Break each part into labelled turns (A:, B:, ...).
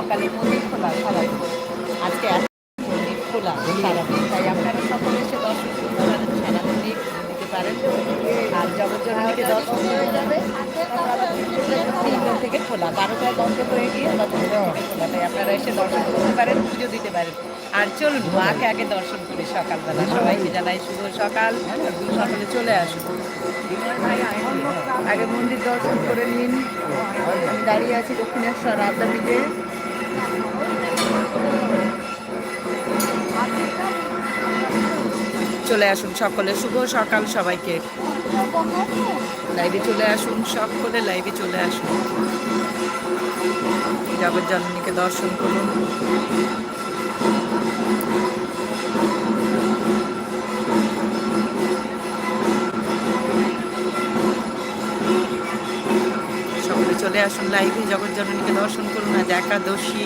A: সকালে মন্দির খোলা সারাদিন আজকে এক মন্দির খোলা সারাদিন তাই আপনারা সকলে এসে দর্শন করতে পারেন দিতে পারেন আর জগজ্জননীকে দর্শন করে যাবে তিনটা থেকে খোলা বারোটায় বন্ধ হয়ে গিয়ে আবার খোলা তাই আপনারা এসে দর্শন করতে পারেন পুজো দিতে পারেন আর চলুন মাকে আগে দর্শন করি সকালবেলা সবাইকে জানাই শুভ সকাল সকালে চলে আসুন আগে মন্দির দর্শন করে নিন আমি দাঁড়িয়ে আছি দক্ষিণেশ্বর আদ্যাপীঠে চলে আসুন সকলে শুভ সকাল সবাইকে লাইভে চলে আসুন সকলে লাইভে চলে আসুন জগৎ জননীকে দর্শন করুন সকলে চলে আসুন লাইভে জগৎ জননীকে দর্শন করুন আজ একাদশী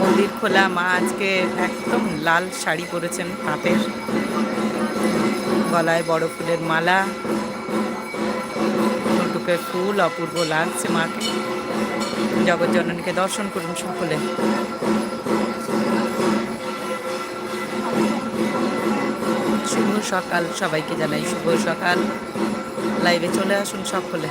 A: মন্দির খোলা মা আজকে একদম লাল শাড়ি পরেছেন হাতের গলায় বড় ফুলের মালা ফুলটুপে ফুল অপূর্ব লাগছে মাকে জননীকে দর্শন করুন সকলে শুভ সকাল সবাইকে জানাই শুভ সকাল লাইভে চলে আসুন সকলে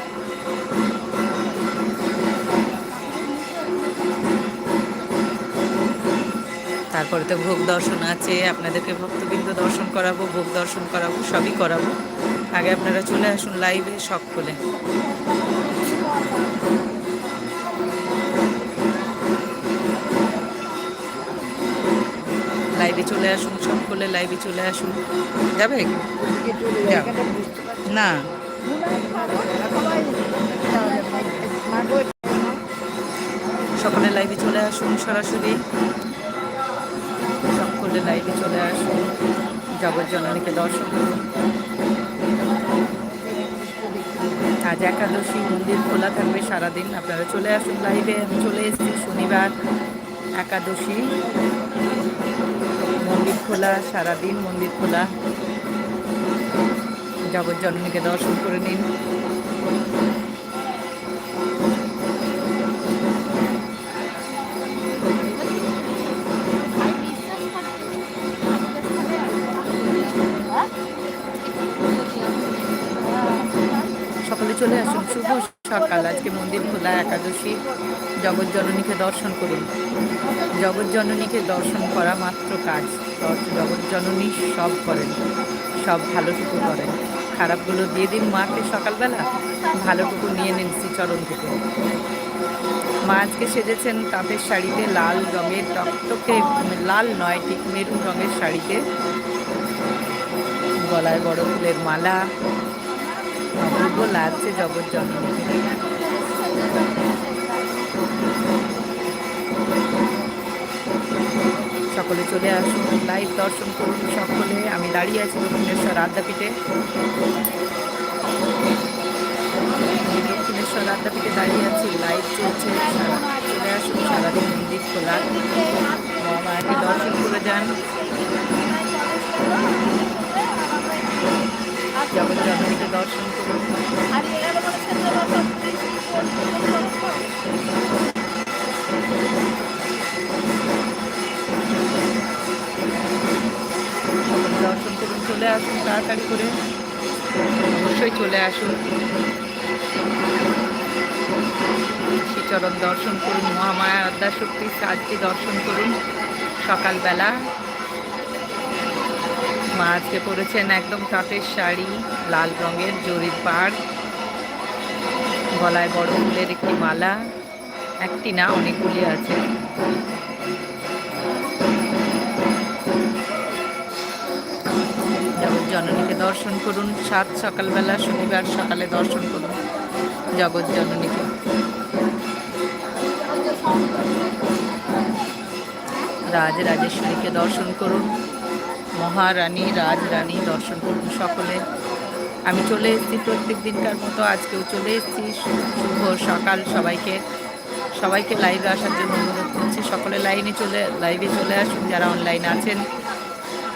A: তারপরে তো ভোগ দর্শন আছে আপনাদেরকে ভক্তবৃন্দ দর্শন করাবো ভোগ দর্শন করাবো সবই করাবো আগে আপনারা চলে আসুন লাইভে খুলে লাইভে চলে আসুন সব খুলে লাইভে চলে আসুন যাবে না সকলে লাইভে চলে আসুন সরাসরি সব করলে লাইভে চলে আসবো জগৎ জননীকে দর্শন করুন আজ একাদশী মন্দির খোলা থাকবে সারাদিন আপনারা চলে আসুন লাইভে আমি চলে এসেছি শনিবার একাদশী মন্দির খোলা সারাদিন মন্দির খোলা জগৎ জননীকে দর্শন করে নিন সকলে চলে আসুন শুভ সকাল আজকে মন্দির খোলা একাদশী জগজ্জননীকে দর্শন করুন জগজ্জননীকে দর্শন করা মাত্র কাজ জননী সব করেন সব ভালোটুকু করেন খারাপগুলো দিয়ে দিন মাকে সকালবেলা ভালোটুকু নিয়ে নিন শ্রীচরণ থেকে মা আজকে সেজেছেন তাঁতের শাড়িতে লাল রঙের টকটকে লাল নয় ঠিক মেরুন রঙের শাড়িতে গলায় বড় ফুলের মালা অপূর্ব লাগছে জগৎ সকলে চলে আসুন লাইভ দর্শন করুন সকলে আমি দাঁড়িয়ে আছি দক্ষিণেশ্বর আদ্যাপীঠে দক্ষিণেশ্বর আদ্যাপীঠে দাঁড়িয়ে আছি লাইভ চলছে চলে আসুন সারাদিন মন্দির খোলা মাকে দর্শন করে যান জগৎ দর্শন করুন দর্শন করুন চলে আসুন তাড়াতাড়ি করে অবশ্যই চলে আসুন শ্রীচরণ দর্শন করুন মহামায়া আদ্যা শক্তির দর্শন করুন সকালবেলা মা আজকে পরেছেন একদম কাটের শাড়ি লাল রঙের জরির পাড় গলায় বড় ফুলের একটি মালা একটি না অনেকগুলি আছে জননীকে দর্শন করুন সাত সকালবেলা শনিবার সকালে দর্শন করুন জগৎ জননীকে রাজ রাজেশ্বরীকে দর্শন করুন মহারানী রাজরানী দর্শন করবো সকলে আমি চলে এসেছি প্রত্যেক দিনকার মতো আজকেও চলে এসেছি শুভ সকাল সবাইকে সবাইকে লাইভে আসার জন্য অনুরোধ করছি সকলে লাইনে চলে লাইভে চলে আসুন যারা অনলাইনে আছেন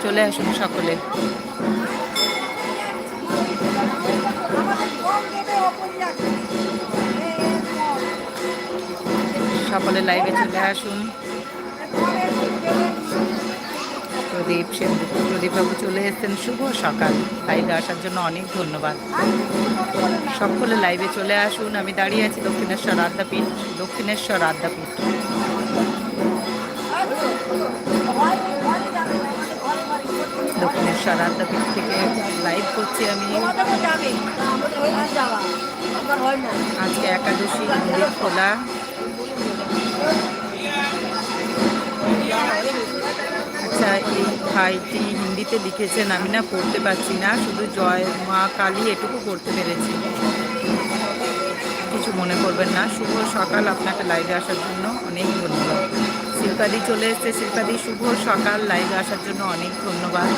A: চলে আসুন সকলে সকলে লাইভে চলে আসুন প্রদীপ সেনগুপ্ত প্রদীপবাবু চলে এসেছেন শুভ সকাল লাইভে আসার জন্য অনেক ধন্যবাদ সকলে লাইভে চলে আসুন আমি দাঁড়িয়ে আছি দক্ষিণেশ্বর আদ্যাপীঠ দক্ষিণেশ্বর আদ্যাপীঠ দক্ষিণেশ্বর আদ্যাপীঠ থেকে লাইভ করছি আমি আজকে একাদশী খোলা ভাইটি হিন্দিতে লিখেছেন আমি না পড়তে পারছি না শুধু জয় মা কালী এটুকু পড়তে পেরেছি কিছু মনে করবেন না শুভ সকাল আপনাকে লাইভে আসার জন্য অনেক ধন্যবাদ শিল্পাদি চলে এসছে শিল্পাদি শুভ সকাল লাইভে আসার জন্য অনেক ধন্যবাদ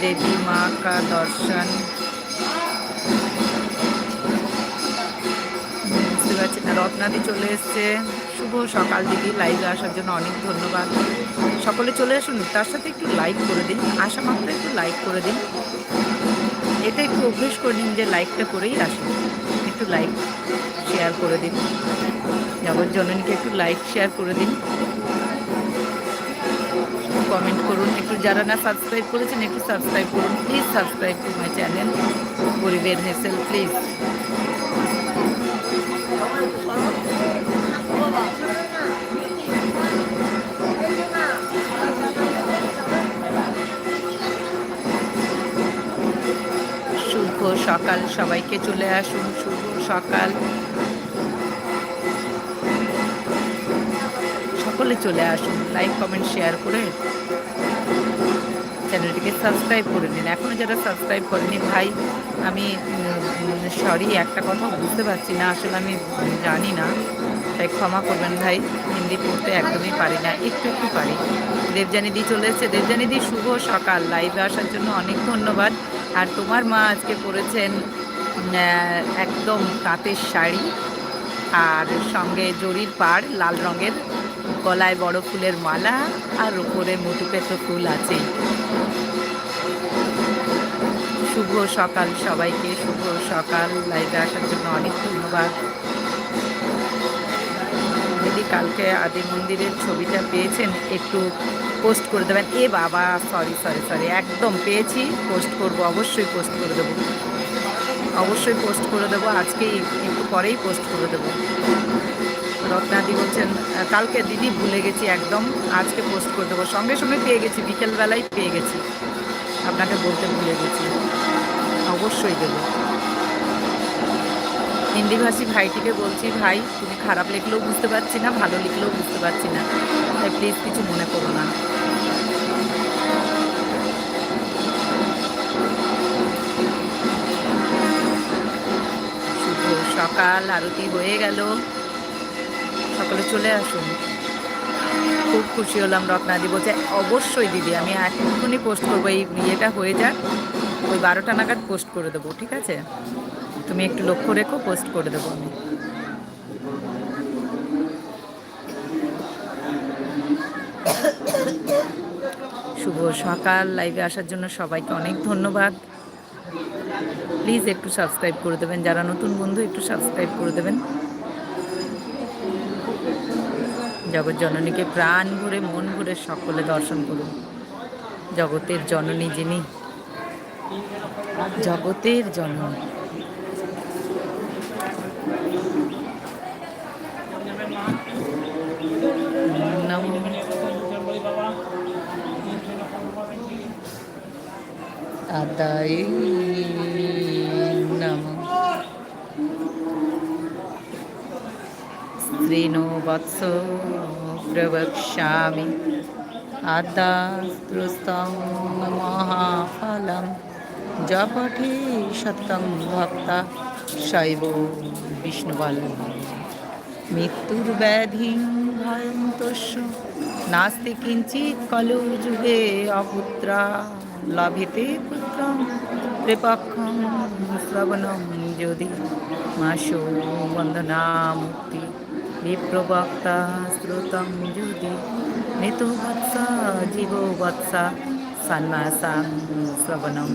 A: দেবী মা কা দর্শন বুঝতে পারছি না রত্নাদি চলে এসছে শুভ সকাল দিদি লাইভে আসার জন্য অনেক ধন্যবাদ সকলে চলে আসুন তার সাথে একটু লাইক করে দিন আসা মাত্র একটু লাইক করে দিন এটা একটু অভ্যেস করে দিন যে লাইকটা করেই আসুন একটু লাইক শেয়ার করে দিন জগৎ জননীকে একটু লাইক শেয়ার করে দিন কমেন্ট করুন একটু যারা না সাবস্ক্রাইব করেছেন একটু সাবস্ক্রাইব করুন please subscribe to my channel গরিবের হেসেল প্লিজ সকাল সবাইকে চলে আসুন শুভ সকাল সকলে চলে আসুন লাইক কমেন্ট শেয়ার করে চ্যানেলটিকে সাবস্ক্রাইব করে নিন এখনও যারা সাবস্ক্রাইব করেনি ভাই আমি সরি একটা কথা বুঝতে পারছি না আসলে আমি জানি না তাই ক্ষমা করবেন ভাই হিন্দি পড়তে একদমই পারি না একটু একটু পারি দেবজানিদি চলে এসছে দেবজানিদি শুভ সকাল লাইভে আসার জন্য অনেক ধন্যবাদ আর তোমার মা আজকে পরেছেন একদম তাঁতের শাড়ি আর সঙ্গে জরির পাড় লাল রঙের গলায় বড় ফুলের মালা আর ওপরে মুটুপে ফুল আছে শুভ সকাল সবাইকে শুভ সকাল লাইভে আসার জন্য অনেক ধন্যবাদ দিদি কালকে আদি মন্দিরের ছবিটা পেয়েছেন একটু পোস্ট করে দেবেন এ বাবা সরি সরি সরি একদম পেয়েছি পোস্ট করব অবশ্যই পোস্ট করে দেবো অবশ্যই পোস্ট করে দেবো আজকে একটু পরেই পোস্ট করে দেবো রত্নাদি বলছেন কালকে দিদি ভুলে গেছি একদম আজকে পোস্ট করে দেবো সঙ্গে সঙ্গে পেয়ে গেছি বিকেলবেলায় পেয়ে গেছি আপনাকে বলতে ভুলে গেছি অবশ্যই দেব হিন্দিভাষী ভাইটিকে বলছি ভাই তুমি খারাপ লিখলেও বুঝতে পারছি না ভালো লিখলেও বুঝতে পারছি না ভাই প্লিজ কিছু মনে করো না শুভ সকাল আরতি হয়ে গেল সকালে চলে আসুন খুব খুশি হলাম রত্নাদি বলছে অবশ্যই দিদি আমি এখনই পোস্ট করবো এই ইয়েটা হয়ে যাক ওই বারোটা নাগাদ পোস্ট করে দেবো ঠিক আছে তুমি একটু লক্ষ্য রেখো পোস্ট করে দেবো আমি শুভ সকাল লাইভে আসার জন্য সবাইকে অনেক ধন্যবাদ প্লিজ একটু সাবস্ক্রাইব করে দেবেন যারা নতুন বন্ধু একটু সাবস্ক্রাইব করে দেবেন জগৎ জননীকে প্রাণ ভরে মন ভরে সকলে দর্শন করুন জগতের জননী যিনি জগতের জননী পদায় নম স্ত্রীণো বৎস প্রবক্ষ্যামি আদাস্তুস্তং মহাফলম জপঠে সত্যং ভক্তা শৈব বিষ্ণুবল মৃত্যুর্ব্যাধিং ভয়ন্তস্য নাস্তি কিঞ্চিত কলৌ যুগে অপুত্রা লাভেতে পুত্রম ত্রিপাক্ষম শ্রবণম যদি মাসো বন্দনা মুক্তি বিপ্রবক্তা শ্রুতম যদি নিতু বৎসা জীব বৎসা সন্ন্যাসাং শ্রবণম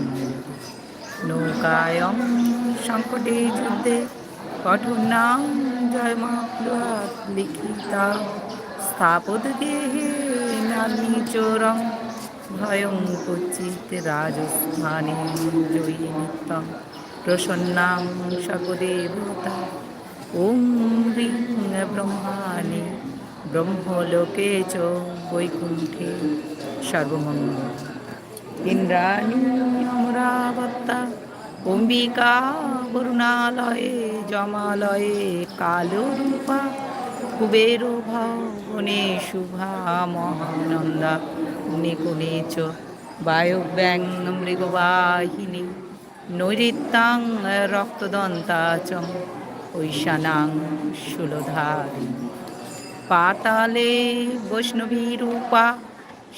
A: নৌকায়ম সংকটে যুদ্ধে কঠোর নাম জয় লিখিতা স্থাপদ দেহে নামি চোরম ভয়ং উপচিত্তে রাজস্থানে জয়ী নিত প্রসন্নাং সর্বদেবতা ওং রিং ব্রহ্মাণে ব্রহ্মলোকে চ বৈকুণ্ঠে সর্বমঙ্গল ইন্দ্রাণী অমরাবত্তা অম্বিকা বরুণালয়ে জমালয়ে কালো রূপা কুবের ভবনে শুভা মহানন্দা অগ্নিগুণে চ বায়ুব্যাং মৃগবাহিনী নৈরিতাং রক্তদন্তাচং ঐশানাং শুলধারী পাতালে বৈষ্ণবীরূপা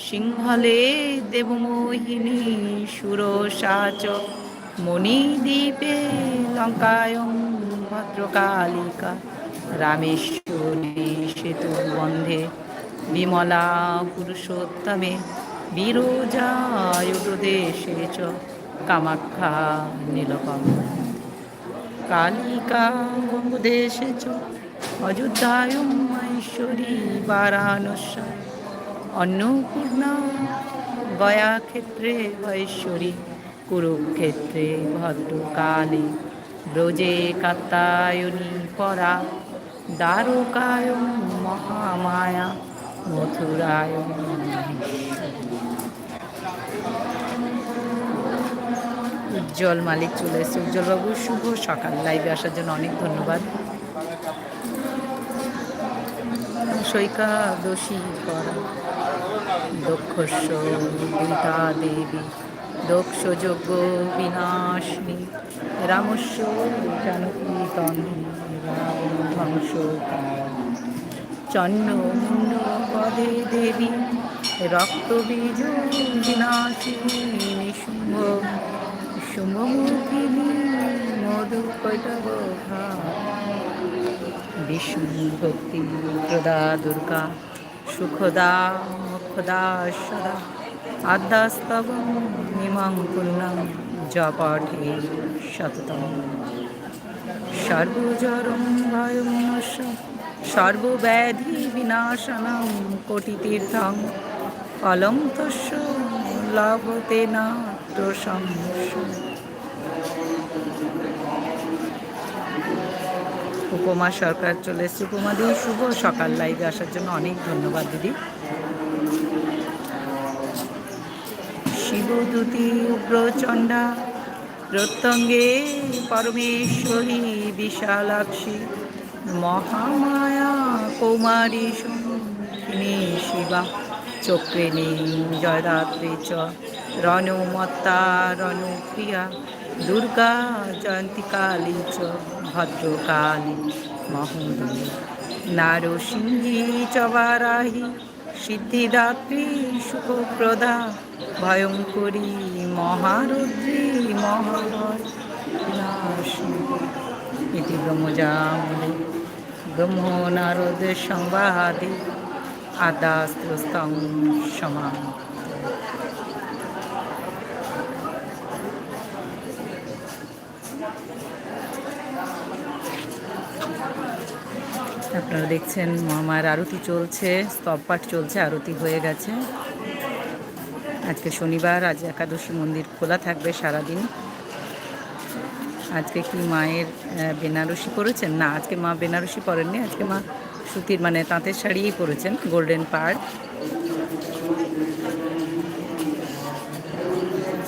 A: সিংহলে দেবমোহিনী সুরসা চ মণিদ্বীপে লঙ্কায়ং ভদ্রকালিকা রামেশ্বরী সেতু বন্ধে বিমলা পুরুষোত্তমে বিরোজায়ুদেশে চ কামাক্ষা নীলকম কালিকা গঙ্গুদেশে চ অযোধ্যায় মহেশ্বরী বারানস অন্নপূর্ণা গয়া ক্ষেত্রে মহেশ্বরী কুরুক্ষেত্রে ভদ্রকালী ব্রজে কাত্তায়নী পরা দ্বারকায় মহামায়া মথুরায় উজ্জ্বল মালিক চলে এসছে উজ্জ্বলবাবু শুভ সকাল লাইভে আসার জন্য অনেক ধন্যবাদ সৈকা দোষী করা দক্ষস্য গীতা দেবী দক্ষ যজ্ঞ রামস্য জানকী রাম ধ্বংস চন্দ্রমুণ্ড পদে দেবী রক্তবীজ বিনাশিনী নিশুম্ভ শুম্ভমুখিনী বিষ্ণু ভক্তি প্রদা দুর্গা সুখদা মুখদা সদা আদাস্তব নিমাং পুণ্যং জপাঠে শততম সর্বজরম ভয়মস্য সর্বব্যাধি বিনাশনম কোটিতীর্থং ফলম তস্য লভতে না উপমা সরকার চলে এসছে উপমা দিদি শুভ সকাল লাইভে আসার জন্য অনেক ধন্যবাদ দিদি শিবদূতি উগ্রচণ্ডা প্রত্যঙ্গে পরমেশ্বরী বিশালাক্ষী মহামায়া কৌমারী শুনি শিবা নেই জয়রাত্রি চ রণমত্তা রণপ্রিয়া দুর্গা জয়ন্তী কালী চ ভদ্রকালী মহোদয় নারসিংহী চ বারাহী সিদ্ধিদাত্রী সুখপ্রদা ভয়ঙ্করী মহারুদ্রী নারসিংহী ইতি ব্রহ্মজামলে ব্রহ্ম নারদ সংবাদে আদাস্ত্রস্তং সমান আপনারা দেখছেন মহামায়ের আরতি চলছে স্তবপাঠ চলছে আরতি হয়ে গেছে আজকে শনিবার আজ একাদশী মন্দির খোলা থাকবে সারাদিন আজকে কি মায়ের বেনারসি পরেছেন না আজকে মা বেনারসি পরেননি আজকে মা সুতির মানে তাঁতের শাড়িই পরেছেন গোল্ডেন পার্ক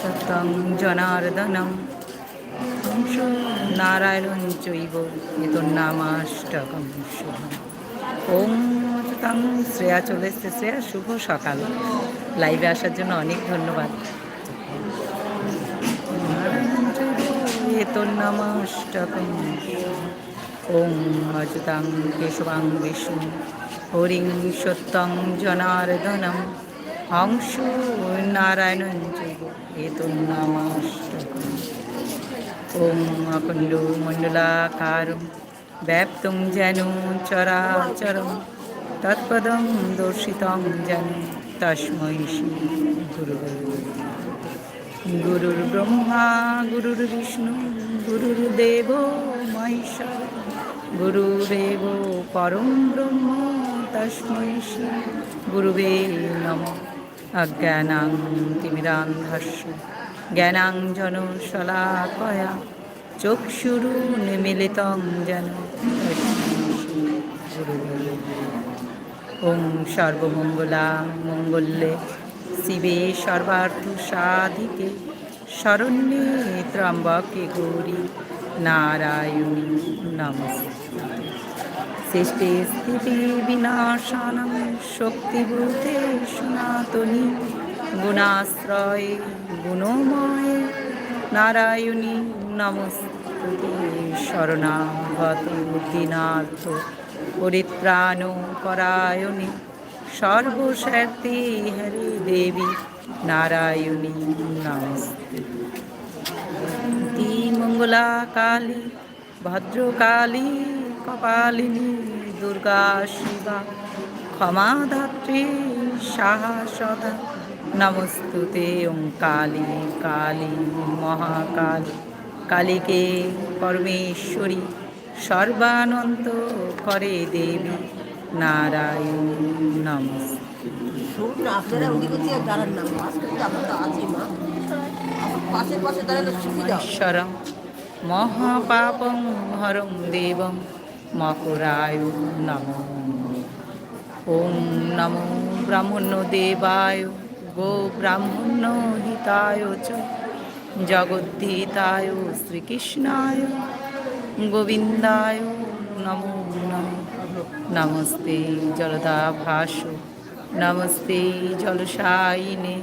A: সত্যং জনার্দনম নারায়ণ চৈব এতর নামাষ্টকম ওম শ্রেয়া চলে এসছে শ্রেয়া শুভ সকাল লাইভে আসার জন্য অনেক ধন্যবাদ चेतुर्नमष्टकम् ॐ अच्युतां केशवां विष्णु हरिं सत्तं जनार्दनम् अंशु नारायणं चेतुर्नमष्टकम् ॐ अकुण्डुमण्डलाकारं व्याप्तुं जनु चराचरं तत्पदं दोषितं जनु तस्मै श्री गुरुवे গুরুর ব্রহ্মা গুরুর বিষ্ণু গুরুর দেব মহেশ্বর গুরুদেব পরম ব্রহ্ম তস্মৈ গুরুবে নম অজ্ঞানাং তিমিরাং তিমিরান্ধস্য জ্ঞানাঞ্জন শলাকয়া চক্ষুরু নিমিলিতং যেন ওম সর্বমঙ্গলা মঙ্গল্যে শিবে সর্বার্থ সাধিকে শরণ্যে ত্রম্বকে গৌরী নারায়ণী নমস্তে সৃষ্টে স্থিতি বিনাশানম শক্তিভূতে সনাতনী গুণাশ্রয়ে গুণময়ে নারায়ণী নমস্তুতে শরণাগত দীনার্থ পরিত্রাণ পরায়ণী সর্বশক্তি হরি দেবী নারায়ণী নমস্তে মঙ্গলা কালী ভদ্রকালী কপালিনী দুর্গা শিবা ক্ষমাধাত্রী সাহা নমস্তুতে ওং কালী কালী মহাকালী কালীকে পরমেশ্বরী সর্বানন্ত করে দেবী নারায়ণ নমস্তে শুনুন মহাপাপং হরং দেবং নম ওম দেবায় গো হিতায় চ জগদ্ধিতায় শ্রীকৃষ্ণায় গোবিন্দায় নমো নমঃ নমস্তে জলদা ভাস নমস্তে জলসাইনে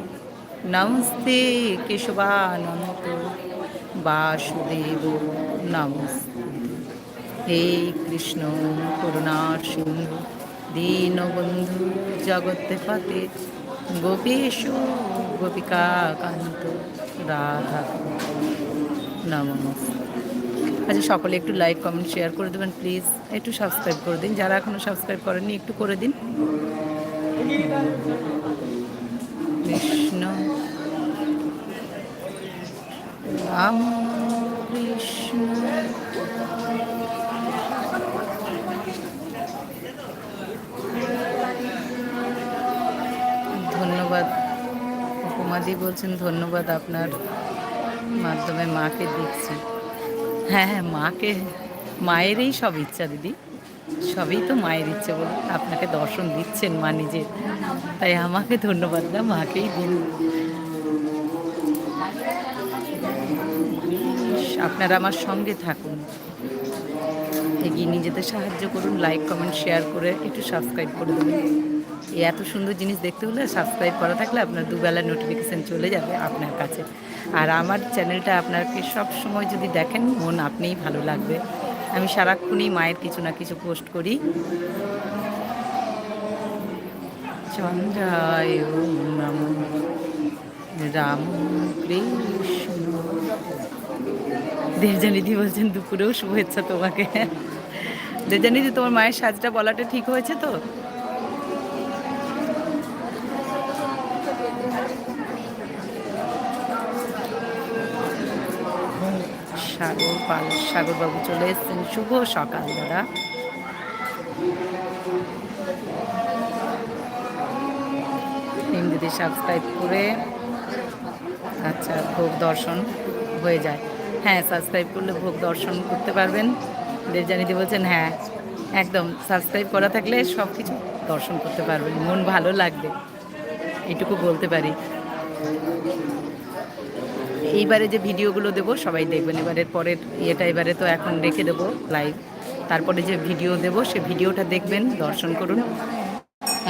A: নমস্তে কেশবানন্ত বাসুদেব নমস্তে হে কৃষ্ণ করুণার সিংহ দীনবন্ধু জগতে পাতে গোপেশ গোপিকা কান্ত রাধা নমস্তে আচ্ছা সকলে একটু লাইক কমেন্ট শেয়ার করে দেবেন প্লিজ একটু সাবস্ক্রাইব করে দিন যারা এখনও সাবস্ক্রাইব করেননি একটু করে দিন কৃষ্ণ রাম কৃষ্ণ ধন্যবাদ উপমাদি বলছেন ধন্যবাদ আপনার মাধ্যমে মাকে দেখছি হ্যাঁ হ্যাঁ মাকে মায়েরই সব ইচ্ছা দিদি সবই তো মায়ের ইচ্ছে বলে আপনাকে দর্শন দিচ্ছেন মা নিজে তাই আমাকে ধন্যবাদ দাও মাকেই দিন আপনারা আমার সঙ্গে থাকুন এগিয়ে নিজেদের সাহায্য করুন লাইক কমেন্ট শেয়ার করে একটু সাবস্ক্রাইব করে দেবেন এত সুন্দর জিনিস দেখতে হলে সাবস্ক্রাইব করা থাকলে আপনার দুবেলা নোটিফিকেশান চলে যাবে আপনার কাছে আর আমার চ্যানেলটা আপনাকে সব সময় যদি দেখেন মন আপনিই ভালো লাগবে আমি সারাক্ষণই মায়ের কিছু না কিছু পোস্ট করি রাম কৃষ্ণ দেবজানিদি বলছেন দুপুরেও শুভেচ্ছা তোমাকে দেবজানিদি তোমার মায়ের সাজটা বলাটা ঠিক হয়েছে তো সাগর পাল সাগরবাবু চলে এসছেন শুভ সকাল দাদা হিন্দিতে সাবস্ক্রাইব করে আচ্ছা ভোগ দর্শন হয়ে যায় হ্যাঁ সাবস্ক্রাইব করলে ভোগ দর্শন করতে পারবেন দেবজানিদি বলছেন হ্যাঁ একদম সাবস্ক্রাইব করা থাকলে সব কিছু দর্শন করতে পারবেন মন ভালো লাগবে এটুকু বলতে পারি এইবারে যে ভিডিওগুলো দেবো সবাই দেখবেন এবারের পরের ইয়েটা এবারে তো এখন রেখে দেবো লাইভ তারপরে যে ভিডিও দেব সে ভিডিওটা দেখবেন দর্শন করুন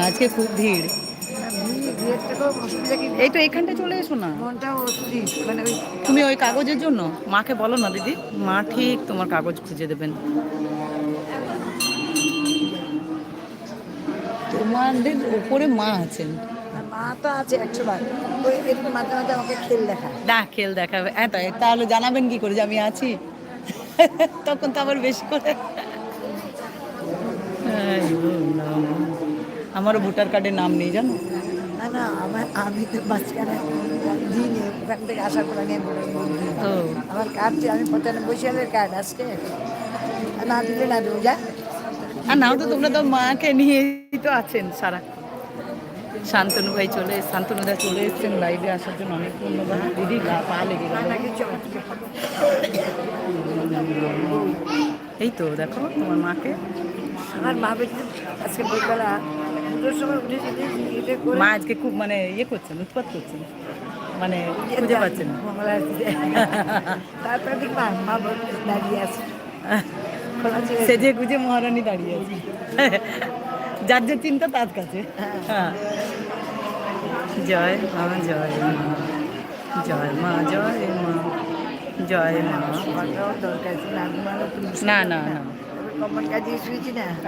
A: আজকে খুব ভিড় এই তো এখানটা চলে এসো না তুমি ওই কাগজের জন্য মাকে বলো না দিদি মা ঠিক তোমার কাগজ খুঁজে দেবেন তোমাদের উপরে মা আছেন
B: মাতা আছে মাঝে মাঝে আমাকে খেল দেখা
A: খেল দেখাবে হ্যাঁ তো তাহলে জানাবেন কি করে যে আমি আছি তখন তো আবার বেশি করে আমারও ভোটার কার্ডের নাম নেই জানো
B: না না আমার আমি আমি কার্ড আমি কার্ড আজকে না দিলে না দেবো
A: আর তো তোমরা তো মাকে নিয়েই তো আছেন সারা শান্তনু ভাই চলে শান্তনু দা চলে এসছেন লাইভে আসার জন্য অনেক ধন্যবাদ দিদি গা পা লেগে এই তো দেখো তোমার মাকে
B: আমার মা আজকে বইবেলা
A: মা আজকে খুব মানে ইয়ে করছেন উৎপাত করছেন মানে খুঁজে পাচ্ছেন
B: তারপরে দাঁড়িয়ে আছে
A: সেজে গুজে মহারানী দাঁড়িয়ে আছে যার যে চিন্তা তার কাছে হ্যাঁ। জয় মা জয় মা জয় মা জয় মা জয় মা না না না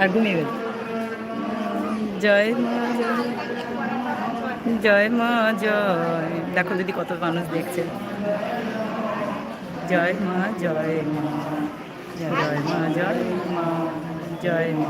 A: আর জয় মা জয় জয় মা জয় দেখো যদি কত মানুষ দেখছে জয় মা জয় মা জয় মা জয় মা জয় মা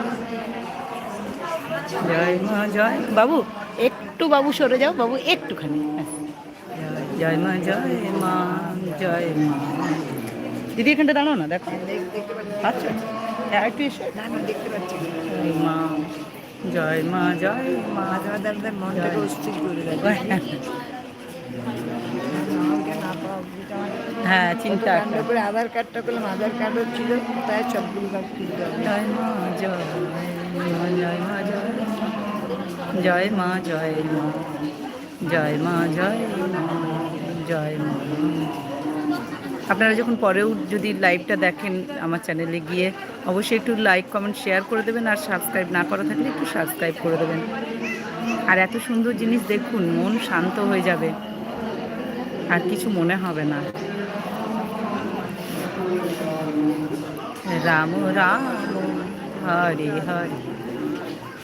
A: জয় মা জয় বাবু একটু বাবু সরে যাও বাবু একটুখানি জয় মা জয় মা জয় মা দিদি এখানটা দাঁড়াও না দেখো আচ্ছা, আচ্ছা। একটু এসে মা জয় মা জয় মা জয় দাদা মনটা অস্থির করে হ্যাঁ চিন্তা করে আধার কার্ডটা করলাম আধার কার্ডও ছিল তাই সবগুলো জয় মা জয় জয় মা জয় জয় মা জয় মা জয় জয় মা আপনারা যখন পরেও যদি লাইভটা দেখেন আমার চ্যানেলে গিয়ে অবশ্যই একটু লাইক কমেন্ট শেয়ার করে দেবেন আর সাবস্ক্রাইব না করা থাকলে একটু সাবস্ক্রাইব করে দেবেন আর এত সুন্দর জিনিস দেখুন মন শান্ত হয়ে যাবে আর কিছু মনে হবে না রাম রাম হরি হরি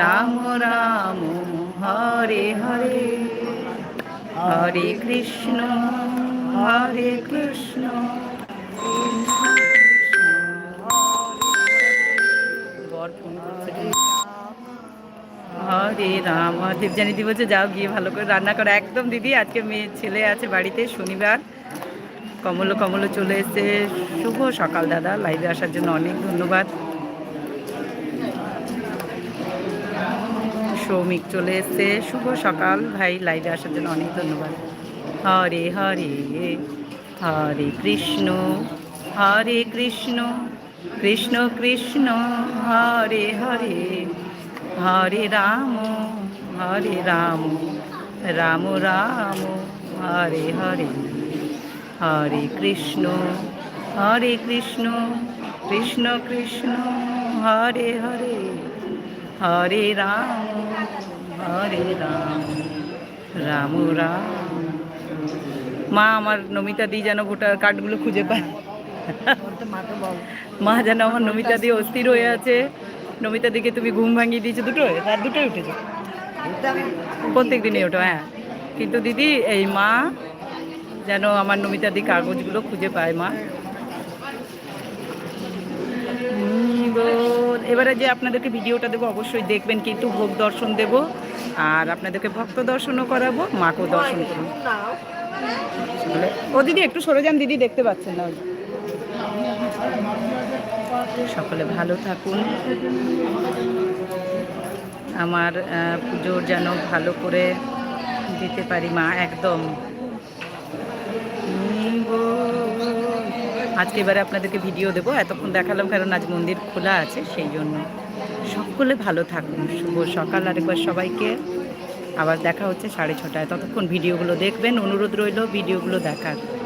A: রাম রাম হরে হরে হরে কৃষ্ণ হরে কৃষ্ণ হরে রাম দেবজানি জানি দিব যে যাও গিয়ে ভালো করে রান্না করো একদম দিদি আজকে মেয়ে ছেলে আছে বাড়িতে শনিবার কমলো কমলো চলে এসছে শুভ সকাল দাদা লাইভে আসার জন্য অনেক ধন্যবাদ সৌমিক চলে এসছে শুভ সকাল ভাই লাইভে আসার জন্য অনেক ধন্যবাদ হরে হরে হরে কৃষ্ণ হরে কৃষ্ণ কৃষ্ণ কৃষ্ণ হরে হরে হরে রাম হরে রাম রাম রাম হরে হরে হরে কৃষ্ণ হরে কৃষ্ণ কৃষ্ণ কৃষ্ণ হরে হরে হরে রাম হরে রাম রাম রাম মা আমার নমিতা দি যেন ভোটার কার্ডগুলো খুঁজে পায় মা যেন আমার নমিতা দি অস্থির হয়ে আছে নমিতা দিকে তুমি ঘুম ভাঙিয়ে দিয়েছো দুটোয় রাত দুটোই উঠেছো প্রত্যেক দিনই ওঠো হ্যাঁ কিন্তু দিদি এই মা যেন আমার নমিতা দি কাগজগুলো খুঁজে পায় মা এবারে যে আপনাদেরকে ভিডিওটা দেবো অবশ্যই দেখবেন কিন্তু ভোগ দর্শন দেব আর আপনাদেরকে ভক্ত দর্শনও করাবো মাকেও দর্শন করবো ও দিদি একটু সরে যান দিদি দেখতে পাচ্ছেন না সকলে ভালো থাকুন আমার পুজোর যেন ভালো করে দিতে পারি মা একদম নিব আজকে এবারে আপনাদেরকে ভিডিও দেবো এতক্ষণ দেখালাম কারণ আজ মন্দির খোলা আছে সেই জন্য সকলে ভালো থাকুন শুভ সকাল আরেকবার সবাইকে আবার দেখা হচ্ছে সাড়ে ছটায় ততক্ষণ ভিডিওগুলো দেখবেন অনুরোধ রইল ভিডিওগুলো দেখার